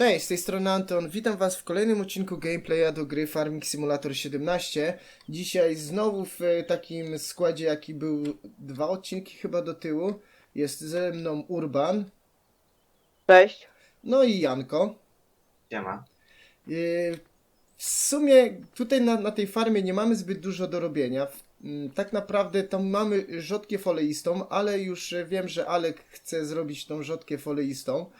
Cześć, z tej strony Anton. Witam Was w kolejnym odcinku gameplaya do gry Farming Simulator 17. Dzisiaj znowu w e, takim składzie, jaki był dwa odcinki chyba do tyłu. Jest ze mną Urban, Cześć. no i Janko. Siema. Yy, W sumie tutaj na, na tej farmie nie mamy zbyt dużo do robienia. Tak naprawdę tam mamy rzodkiew oleistą, ale już e, wiem, że Alek chce zrobić tą rzodkiew oleistą.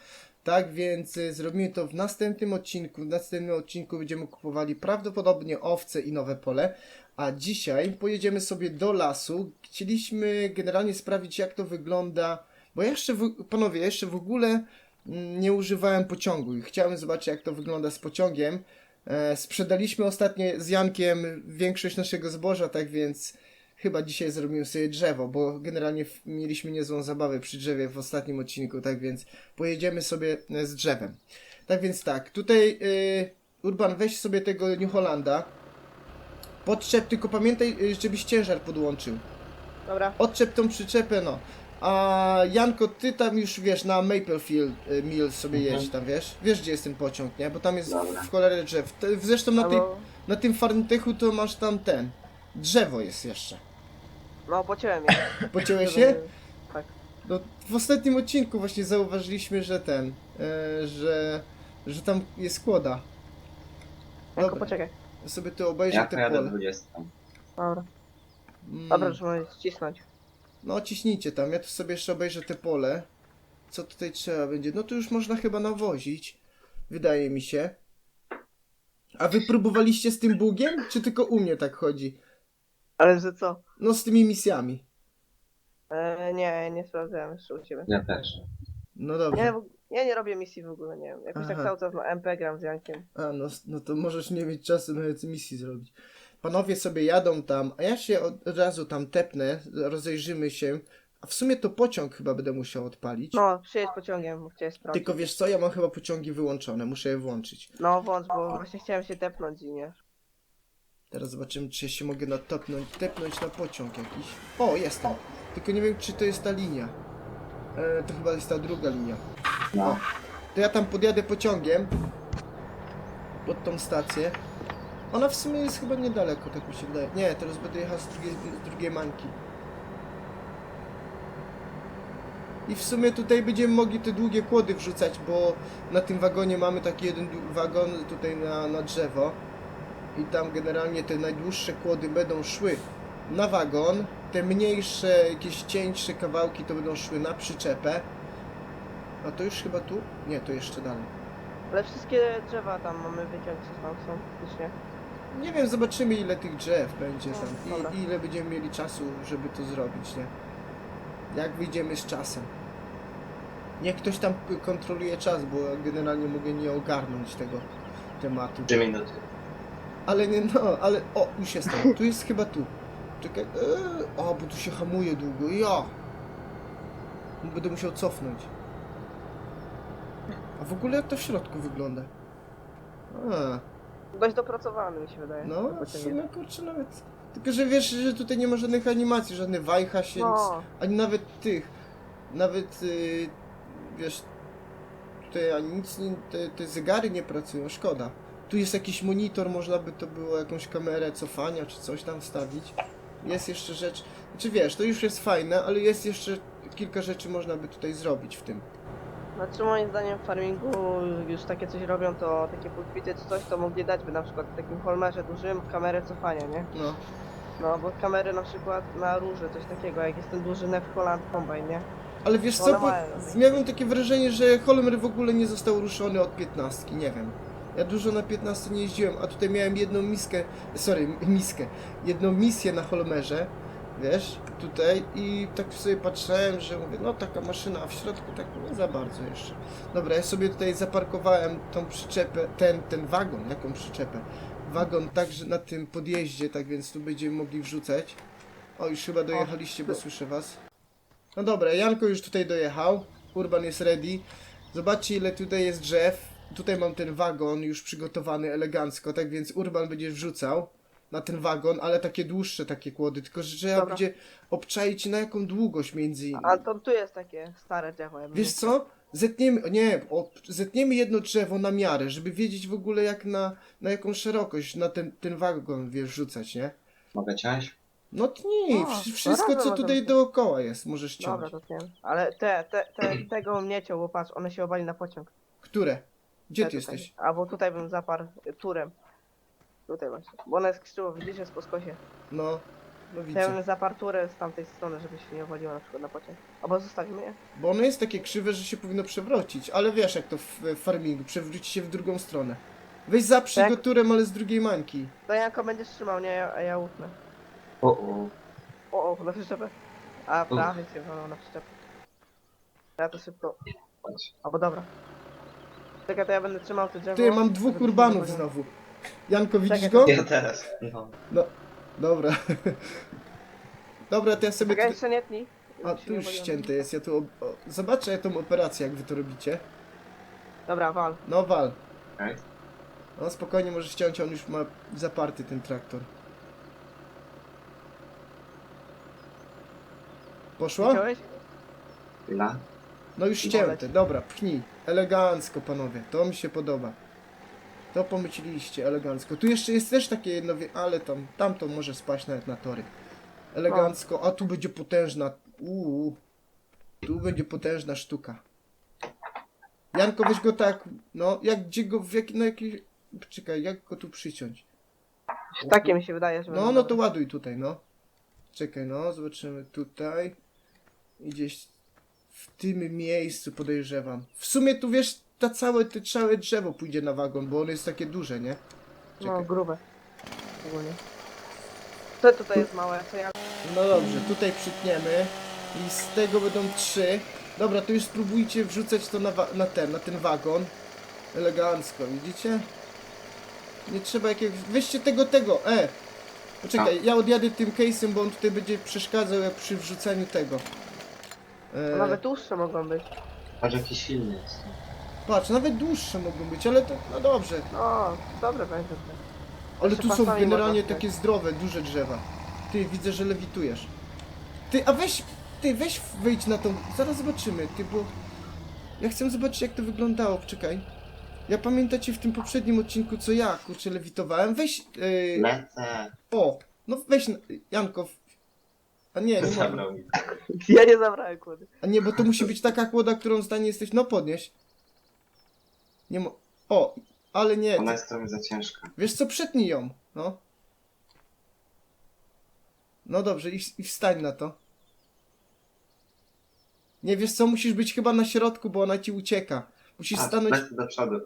Tak więc e, zrobimy to w następnym odcinku. W następnym odcinku będziemy kupowali prawdopodobnie owce i nowe pole. A dzisiaj pojedziemy sobie do lasu. Chcieliśmy generalnie sprawdzić jak to wygląda. Bo jeszcze, w, panowie, jeszcze w ogóle mm, nie używałem pociągu i chciałem zobaczyć jak to wygląda z pociągiem. E, sprzedaliśmy ostatnio z Jankiem większość naszego zboża, tak więc chyba dzisiaj zrobimy sobie drzewo, bo generalnie mieliśmy niezłą zabawę przy drzewie w ostatnim odcinku, tak więc pojedziemy sobie e, z drzewem. Tak więc tak, tutaj y, Urban weź sobie tego New Hollanda. Podczep, tylko pamiętaj, y, żebyś ciężar podłączył. Dobra. Odczep tą przyczepę, no. A Janko, ty tam już wiesz, na Maplefield y, Mill sobie Mhm. jedź tam, wiesz? Wiesz, gdzie jest ten pociąg, nie? Bo tam jest Dobra. w cholerę drzew. Zresztą na, tej, na tym farmtechu to masz tam ten. Drzewo jest jeszcze. No, pociąłem je. Pociąłeś się? Tak. No, w ostatnim odcinku właśnie zauważyliśmy, że ten, e, że, że tam jest kłoda. Janko, Dobra. poczekaj. Ja sobie to obejrzę Ja te pojadę pole. 20. Dobra. Mm, Dobra, trzeba ścisnąć. No ciśnijcie tam, ja tu sobie jeszcze obejrzę te pole. Co tutaj trzeba będzie? No to już można chyba nawozić. Wydaje mi się. A wy próbowaliście z tym bugiem? Czy tylko u mnie tak chodzi? Ale że co? No z tymi misjami. E, nie, nie sprawdzałem jeszcze u ciebie. Ja też. No dobrze. W- ja nie robię misji w ogóle, nie wiem. Jakoś tak Aha. cały czas na MP gram z Jankiem. A, no, no to możesz nie mieć czasu nawet misji zrobić. Panowie sobie jadą tam, a ja się od od razu tam tepnę, rozejrzymy się. A w sumie to pociąg chyba będę musiał odpalić. No, przyjedź pociągiem, bo chciałem sprawdzić. Tylko wiesz co, ja mam chyba pociągi wyłączone, muszę je włączyć. No, włącz, bo właśnie chciałem się tepnąć i nie. Teraz zobaczymy, czy ja się mogę natopnąć, tepnąć na pociąg jakiś. O, jestem. Tylko nie wiem, czy to jest ta linia. E, to chyba jest ta druga linia. No. To ja tam podjadę pociągiem pod tą stację. Ona w sumie jest chyba niedaleko, tak mi się wydaje. Nie, teraz będę jechał z drugiej, z drugiej mańki. I w sumie tutaj będziemy mogli te długie kłody wrzucać, bo na tym wagonie mamy taki jeden wagon tutaj na, na drzewo. I tam generalnie te najdłuższe kłody będą szły na wagon. Te mniejsze, jakieś cieńsze kawałki to będą szły na przyczepę. A to już chyba tu? Nie, to jeszcze dalej. Ale wszystkie drzewa tam mamy wyciąć, co tam są, faktycznie. Nie wiem, zobaczymy ile tych drzew będzie No, tam dobra. i ile będziemy mieli czasu, żeby to zrobić, nie? Jak wyjdziemy z czasem. Niech ktoś tam kontroluje czas, bo ja generalnie mogę nie ogarnąć tego tematu. 3 minuty. Ale nie, no, ale o, już jestem. Tu jest chyba tu. Czekaj, eee, o, bo tu się hamuje długo, ja. Będę musiał cofnąć. A w ogóle jak to w środku wygląda? A. Dość dopracowany mi się wydaje. No, w sumie kurczę nawet. Tylko, że wiesz, że tutaj nie ma żadnych animacji, żadnych wajcha się, nic, No, ani nawet tych. Nawet y, wiesz, tutaj ani nic, nie, te, te zegary nie pracują, szkoda. Tu jest jakiś monitor, można by to było jakąś kamerę cofania czy coś tam wstawić. Jest jeszcze rzecz, znaczy wiesz, to już jest fajne, ale jest jeszcze kilka rzeczy można by tutaj zrobić w tym. Znaczy moim zdaniem w farmingu już takie coś robią, to takie pulpity czy coś, to mogli dać by na przykład w takim holmerze dużym kamerę cofania, nie? No, No, bo kamery na przykład na róże, coś takiego, jak jest ten duży Nef Holland Combine, nie? ale wiesz co, bo miałem takie wrażenie, że Holmer w ogóle nie został ruszony od 15, nie wiem. Ja dużo na 15 nie jeździłem, a tutaj miałem jedną miskę, sorry, miskę, jedną misję na Holmerze, wiesz, tutaj i tak sobie patrzyłem, że mówię, no taka maszyna, a w środku tak nie za bardzo jeszcze. Dobra, ja sobie tutaj zaparkowałem tą przyczepę, ten, ten wagon, jaką przyczepę? Wagon także na tym podjeździe, tak więc tu będziemy mogli wrzucać. O, już chyba dojechaliście, bo słyszę was. No dobra, Janko już tutaj dojechał. Urban jest ready. Zobaczcie ile tutaj jest drzew. Tutaj mam ten wagon już przygotowany elegancko, tak więc Urban będzie wrzucał na ten wagon, ale takie dłuższe takie kłody, tylko że trzeba Dobra. będzie obczaić na jaką długość między innymi. A to tu jest takie stare drzewo. ja bym Wiesz co? Zetniemy, nie, o, zetniemy jedno drzewo na miarę, żeby wiedzieć w ogóle jak na, na jaką szerokość na ten, ten wagon, wiesz, rzucać, nie? Mogę ciąć? No tnie, O, wsz- wszystko co tutaj dookoła jest, możesz Dobra, ciąć. to nie. Ale te, te, te, tego bym nie ciął, bo patrz, one się obali na pociąg. Które? Gdzie ty tutaj. jesteś? Albo tutaj bym zaparł y, turem. Tutaj właśnie. Bo one jest krzywo, widzisz, jest po skosie. No, no ja widzę. bym zaparł turę z tamtej strony, żeby się nie obaliło na przykład na pociąg. Albo zostawimy je. Bo ono jest takie krzywe, że się powinno przewrócić, ale wiesz jak to w w farmingu, przewróci się w drugą stronę. Weź zaprzyj Tak. go turem, ale z drugiej mańki. To Janko będziesz trzymał, nie? A ja utnę. O, o. O, o, na przyczepę. A prawie cię walą na przyczepę. Ja to szybko. Chodź. Albo dobra. Czekaj, to ja będę trzymał to drzewo. Ty, mam dwóch urbanów znowu. Janko, widzisz Czekaj, go? Ja też. No. Dobra. Dobra, to ja sobie... Czekaj, Tu... jeszcze nie tnij. A, się tu nie już ścięte jest, ja tu... Ob... o, Zobaczę tą operację, jak wy to robicie. Dobra, wal. No, wal. Okej. No, spokojnie możesz ściąć, on już ma zaparty ten traktor. Poszło? Widziałeś? Chwila. No już ścięte, dobra, pchnij. Elegancko, panowie, to mi się podoba. To pomyśleliście, elegancko. Tu jeszcze jest też takie jedno, ale tam, tam to może spaść nawet na tory. Elegancko, a tu będzie potężna, uuu. Tu będzie potężna sztuka. Janko, weź go tak, no, jak, gdzie go, w jaki, na jaki, czekaj, jak go tu przyciąć? Takie mi się wydaje, że No, no to ładuj tutaj, no. Czekaj, no, zobaczymy tutaj. I gdzieś w tym miejscu podejrzewam. W sumie tu wiesz, ta całe, te całe drzewo pójdzie na wagon, bo ono jest takie duże, nie? No, Czekaj. grube. Ogólnie. Co tutaj jest małe? Co ja... No dobrze, tutaj przytniemy. I z tego będą trzy. Dobra, to już spróbujcie wrzucać to na, wa- na ten, na ten wagon. Elegancko, widzicie? Nie trzeba jakiegoś... Weźcie tego, tego, e! Poczekaj, ja odjadę tym case'em, bo on tutaj będzie przeszkadzał jak przy wrzucaniu tego. E, Nawet dłuższe mogą być. Patrz jaki silny jest. Patrz, nawet dłuższe mogą być, ale to, no dobrze. No, dobre będzie to. Ale Jeszcze tu są pasami generalnie można takie zdrowe, duże drzewa. Ty, widzę, że lewitujesz. Ty, a weź, ty, weź wejdź na tą, zaraz zobaczymy, ty, bo... Ja chcę zobaczyć, jak to wyglądało, czekaj. Ja pamiętacie w tym poprzednim odcinku, co ja, kurczę, lewitowałem? Weź, yy, Lecę. o, no weź, na- Janko. A nie, nie mogę. Zabrał mi. Ja nie zabrałem kłody. A nie, bo to musi być taka kłoda, którą w stanie jesteś, no podnieś. Nie mo... O, ale nie, Ona jest trochę za ciężka. wiesz co, przetnij ją, no. No dobrze, i, i wstań na to. Nie, wiesz co, musisz być chyba na środku, bo ona ci ucieka. Musisz A, stanąć... do przodu.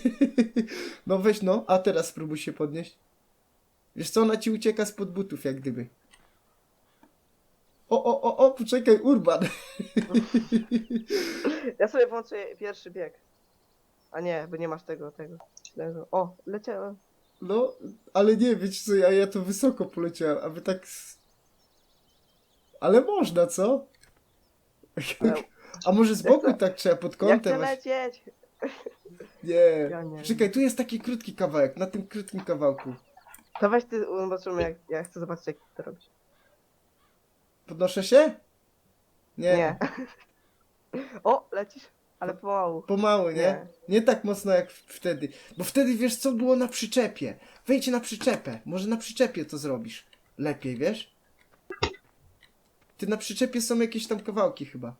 no weź no, a teraz spróbuj się podnieść. Wiesz co, ona ci ucieka spod butów, jak gdyby. O, o, o, o, poczekaj, Urban. Ja sobie włączę pierwszy bieg. A nie, bo nie masz tego, tego. O, leciałem. No, ale nie, wiecie co, ja, ja to wysoko poleciałem, a wy tak... Ale można, co? Ale A może z boku tak trzeba, pod kątem? chcę właśnie? lecieć! Nie. Ja nie. Czekaj, tu jest taki krótki kawałek, na tym krótkim kawałku. To weź ty, zobaczymy jak, ja chcę zobaczyć jak ty to robisz. Podnoszę się? Nie. Nie. o, lecisz? Ale pomału. Pomału, nie? nie? Nie. tak mocno jak wtedy. Bo wtedy wiesz co było na przyczepie. Wejdź na przyczepę. Może na przyczepie to zrobisz. Lepiej, wiesz? Ty na przyczepie są jakieś tam kawałki chyba.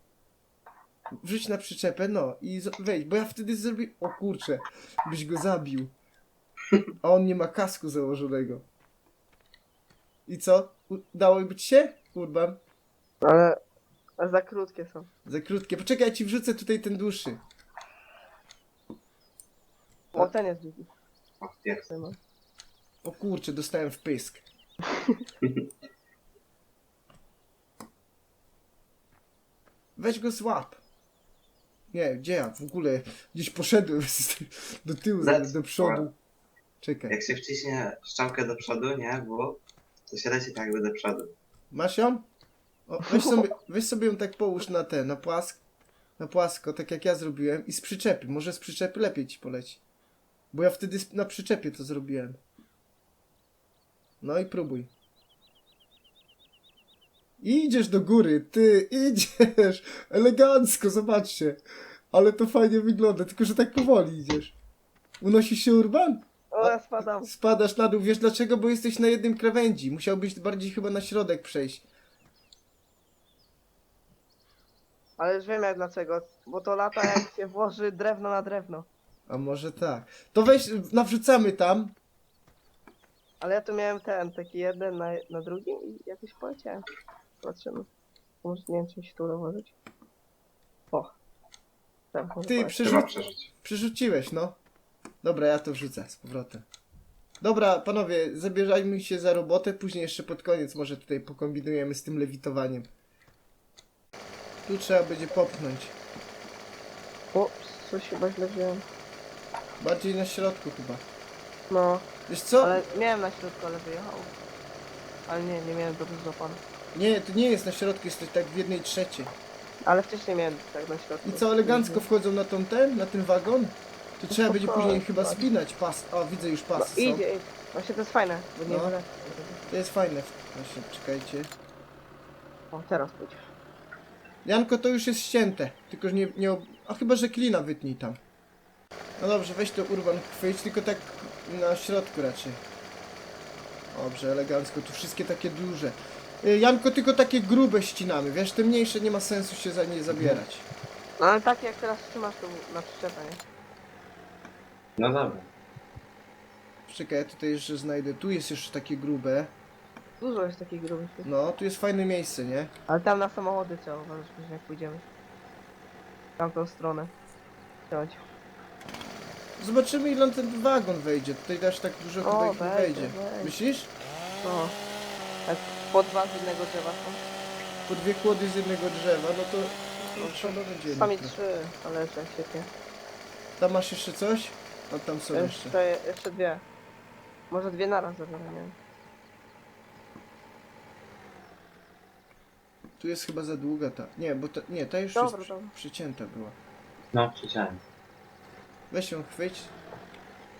Wrzuć na przyczepę, no i wejdź, bo ja wtedy zrobię. O kurczę, byś go zabił. A on nie ma kasku założonego. I co? Udało być się? Urban? Ale, ale za krótkie są. Za krótkie. Poczekaj, ja ci wrzucę tutaj ten dłuższy. O, ten jest długi. O, kurczę, dostałem w pysk. Weź go złap. Nie, gdzie ja? W ogóle gdzieś poszedłem z- do tyłu, zamiast do przodu. Czekaj. Jak się wciśnie szczałkę do przodu, nie? Bo to się leci tak jakby do przodu. Masz ją? O, weź, sobie, weź sobie ją tak połóż na te, na płask, na płasko, tak jak ja zrobiłem i z przyczepy. Może z przyczepy lepiej ci poleci. Bo ja wtedy na przyczepie to zrobiłem. No i próbuj. Idziesz do góry, ty, idziesz! Elegancko, zobaczcie. Ale to fajnie wygląda, tylko że tak powoli idziesz. Unosisz się Urban? O, ja spadam. Spadasz na dół, wiesz dlaczego? Bo jesteś na jednym krawędzi. Musiałbyś bardziej chyba na środek przejść. Ale już wiem jak dlaczego. Bo to lata jak się włoży drewno na drewno. A może tak. To weź, nawrzucamy tam. Ale ja tu miałem ten, taki jeden na, na drugim i jakoś poleciałem. Zobaczymy. Może nie wiem, czy mi się tu uda włożyć. O. Może Ty, przerzu Trzeba przeżyć. przerzuciłeś, no. Dobra, ja to wrzucę z powrotem. Dobra, panowie, zabierajmy się za robotę, później jeszcze pod koniec może tutaj pokombinujemy z tym lewitowaniem. Tu trzeba będzie popchnąć. O, coś chyba źle wziąłem. Bardziej na środku chyba. No, Wiesz co? ale miałem na środku, ale wyjechał. Ale nie, nie miałem dobrze złapany. Nie, to nie jest na środku, jest to tak w jednej trzeciej. Ale wcześniej miałem tak na środku. I co, elegancko wchodzą na tą ten, na ten wagon? To trzeba będzie spokojnie, później chyba spokojnie. spinać pas. O, widzę już No, pasy są. idzie, idzie. Właśnie to jest fajne, bo nie No. To jest fajne. Właśnie, czekajcie. O, teraz pójdzie. Janko, to już jest ścięte. Tylko, że nie, nie... ob- A chyba, że klina wytnij tam. No dobrze, weź to Urban chwyć, tylko tak na środku raczej. Dobrze, elegancko. Tu wszystkie takie duże. Y, Janko, tylko takie grube ścinamy, wiesz, te mniejsze nie ma sensu się za nie zabierać. No ale tak jak teraz trzymasz tu na przyczepę, nie? No dobra. Czekaj, ja tutaj jeszcze znajdę. Tu jest jeszcze takie grube. Dużo jest takich grubych. No, tu jest fajne miejsce, nie? Ale tam na samochody trzeba uważać później jak pójdziemy. W Tamtą stronę. Wziąć. Zobaczymy ile on ten wagon wejdzie. Tutaj też tak dużo O, chyba ich nie wejdzie, wejdzie. wejdzie. Myślisz? No. Tak po dwa z innego drzewa są. Po dwie kłody z jednego drzewa, no to... to trzeba będzie Sami trzy, ale tak świetnie. Tam masz jeszcze coś? A tam są jeszcze. Jeszcze, jeszcze dwie. Może dwie naraz zabiorę, nie. Tu jest chyba za długa ta. Nie, bo ta, nie, ta już Dobra, jest przy, dobra. przycięta była. No, przyciąłem. Weź ją chwyć.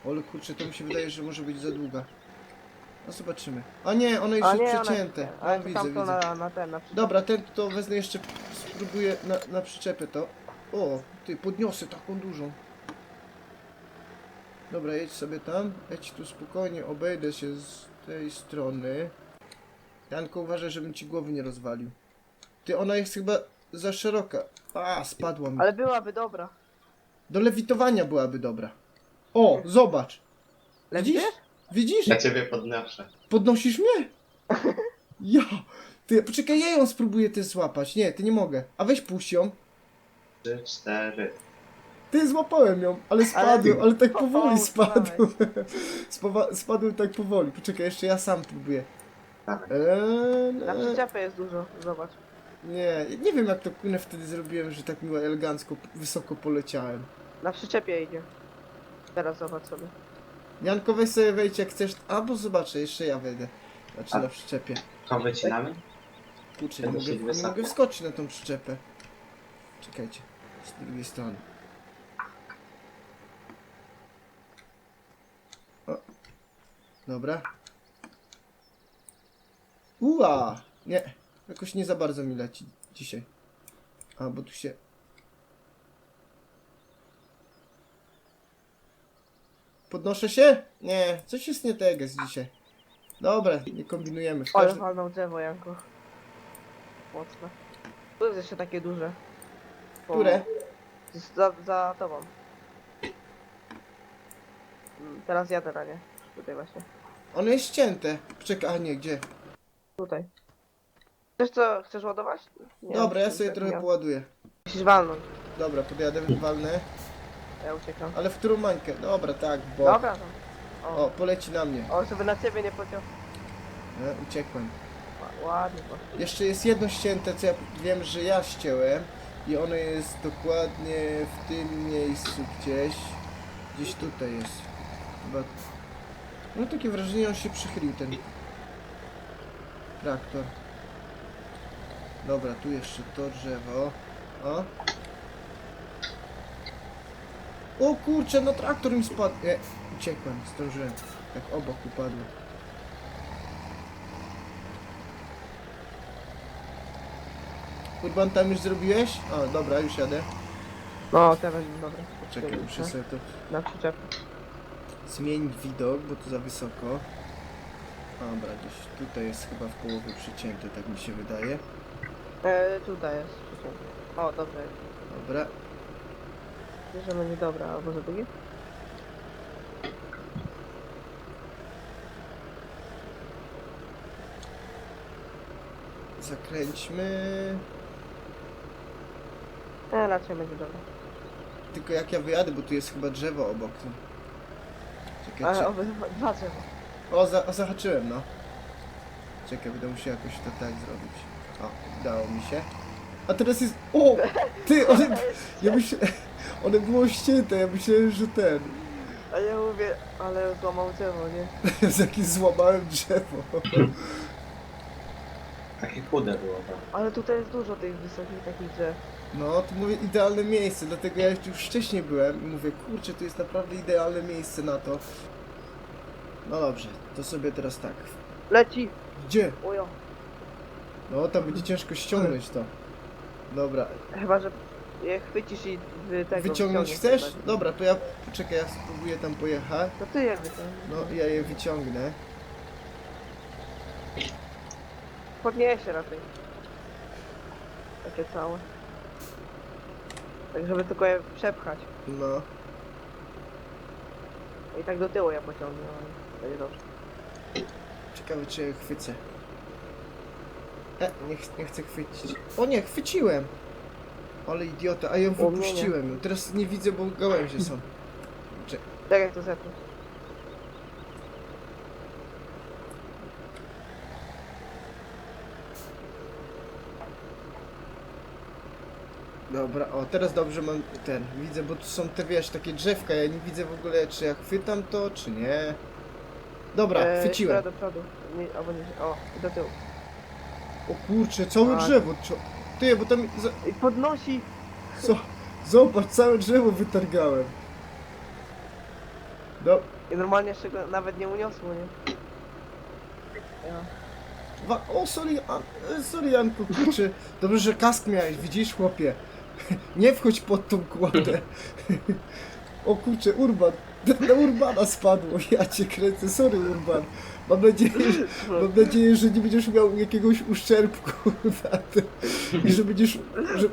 Ale kurczę, to mi się wydaje, że może być za długa. No zobaczymy. A nie, one już A jest nie, przecięte. One, ale No, widzę, tamto widzę. na, na ten, na przyczepę. Dobra, ten to wezmę jeszcze, spróbuję na, na przyczepę to. O, ty, podniosę taką dużą. Dobra, jedź sobie tam. Jedź tu spokojnie, obejdę się z tej strony. Janko, uważaj, żebym ci głowy nie rozwalił. Ty, ona jest chyba za szeroka. A, spadła mi. Ale byłaby dobra. Do lewitowania byłaby dobra. O, zobacz. Widzisz? Lepiej? Widzisz? Ja ciebie podnoszę. Podnosisz mnie? Ja. Ty, poczekaj, ja ją spróbuję też złapać. Nie, ty nie mogę. A weź puść ją. Trzy, cztery. Ty złapałem ją, ale spadłem, ale, Ale- tak powoli Pomału spadłem. Spawa- spadłem tak powoli. Poczekaj, jeszcze ja sam próbuję. Eee, Na eee, przyczepę jest dużo, zobacz. nie, nie wiem jak to kurde wtedy zrobiłem, że tak miło elegancko, wysoko poleciałem. Na przyczepie idzie. Teraz zobacz sobie. Janko, weź sobie wejdź jak chcesz. Albo zobaczę, jeszcze ja wejdę. Znaczy A- na przyczepie. To wycinamy? Kurczę, nie Będę mogę, się nie wysoko. mogę wskoczyć na tą przyczepę. Czekajcie, z drugiej strony. Dobra. Ua! Nie, jakoś nie za bardzo mi leci dzisiaj. A, bo tu się... Podnoszę się? Nie, coś jest nie tego z dzisiaj. Dobra, nie kombinujemy. W Ale każdym... walnął drzewo, Janko. Mocne. Tu jest jeszcze takie duże. Po- Które? Za, za tobą. Mm, Teraz jadę na nie. Tutaj właśnie. One jest ścięte. Czekaj, a nie, gdzie? Tutaj. Chcesz co? Chcesz ładować? Nie, Dobra, ja sobie trochę miał. poładuję. Musisz walnąć. Dobra, podjadę, walnę. Ja uciekam. Ale w którą mańkę? Dobra, tak, bo... Dobra, no. O, O, poleci na mnie. o, żeby na ciebie nie pociął. E, uciekłem. Ła- Ładnie poszło. Jeszcze jest jedno ścięte, co ja wiem, że ja ścięłem. I ono jest dokładnie w tym miejscu gdzieś. Gdzieś tutaj jest. Chyba... No takie wrażenie, on się przychylił ten traktor. Dobra, tu jeszcze to drzewo. O. O kurczę, no traktor mi spadł. Nie, uciekłem, zdążyłem. Tak obok upadłem. Urban tam już zrobiłeś? O, dobra, już jadę. No, te będzie dobre. Czekaj, muszę sobie to Na przyczep. Zmienić widok, bo tu za wysoko. Dobra, gdzieś tutaj jest chyba w połowie przycięte, tak mi się wydaje. E, tutaj jest przyczep. O, dobra. Dobra, Bierzemy nie dobra, albo za długie? zakręćmy. E, raczej będzie dobra. Tylko jak ja wyjadę, bo tu jest chyba drzewo obok. Czekaj, Ale czy... obydwa, dwa drzewa. O, za, o, zahaczyłem, no. Czekaj, będę musiał jakoś to tak zrobić. O, udało mi się. A teraz jest... O! Ty, one... Ja myślę... One było ścięte, ja myślałem, że ten... A ja mówię, ale złamał drzewo, nie? Z jakieś złamałem drzewo. Takie chude było. Ale tutaj jest dużo tych wysokich takich drzew. No, to mówię idealne miejsce, dlatego ja już wcześniej byłem i mówię, kurczę, to jest naprawdę idealne miejsce na to. No dobrze, to sobie teraz tak. Leci! Gdzie? Ujo. No, tam będzie ciężko ściągnąć to. Dobra, Chyba, że je chwycisz i wy tego wyciągnąć chcesz? chyba. Dobra, to ja, poczekaj, ja spróbuję tam pojechać. To ty jakby to. No, ja je wyciągnę. Podniesie raczej. Takie całe. Tak, żeby tylko je przepchać. No, I tak do tyłu ja pociągnę, ale będzie dobrze. ciekawe czy je chwycę. E, nie, ch nie chcę chwycić. O nie, chwyciłem! Ale idiota, a ja O, nie, nie. wypuściłem ją. Teraz nie widzę, bo gałęzie są. Tak jak to zetnąć. Dobra, o teraz dobrze mam ten, widzę, bo tu są te, wiesz, takie drzewka, ja nie widzę w ogóle, czy ja chwytam to, czy nie. Dobra, E, chwyciłem. do przodu. Nie, albo nie, o, do tyłu. O kurczę, całe Tak. drzewo, czo... Ty, bo tam, za... I podnosi! Co? Zobacz, całe drzewo wytargałem. No, I normalnie jeszcze go nawet nie uniosło, nie? Ja. wa... o, sorry, An... e, sorry, Janku, kurczę, dobrze, że kask miałeś, widzisz, chłopie. Nie wchodź pod tą kładę. O kurczę, Urban, na Urbana spadło, ja cię kręcę, sorry, Urban. Mam nadzieję, że... Mam nadzieję, że nie będziesz miał jakiegoś uszczerbku na tym i że będziesz, że,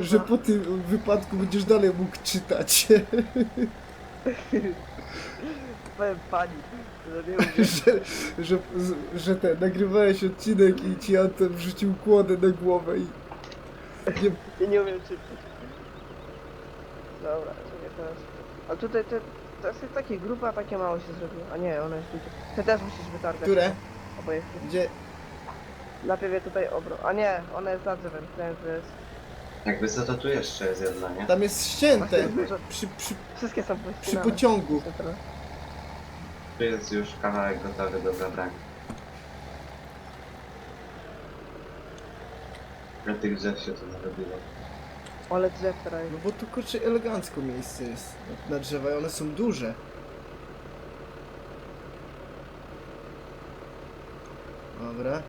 że po tym wypadku będziesz dalej mógł czytać, Powiem pani, że że, że, że ten, nagrywałeś odcinek i ci Anton wrzucił kłodę na głowę i Ja nie umiem czytać. Dobra, czekaj teraz. A tutaj te, to jest takie grupa, a takie mało się zrobiło. A nie, ona jest duża. Ty też musisz wytargać. które, Oboje. gdzie, Najpierw je tutaj obro. A nie, ona jest za drzewem. Ten, jest... Jakby co to tu jeszcze jest jedna, nie? tam jest ścięte, przy, przy, Wszystkie są przy pościnane. pociągu. Teraz. Tu jest już kawałek gotowy do zabrania. Na tych drzew się to narobiło. Ale drzew teraz No bo tu kurczę elegancko miejsce jest na, na drzewa i one są duże. Dobra.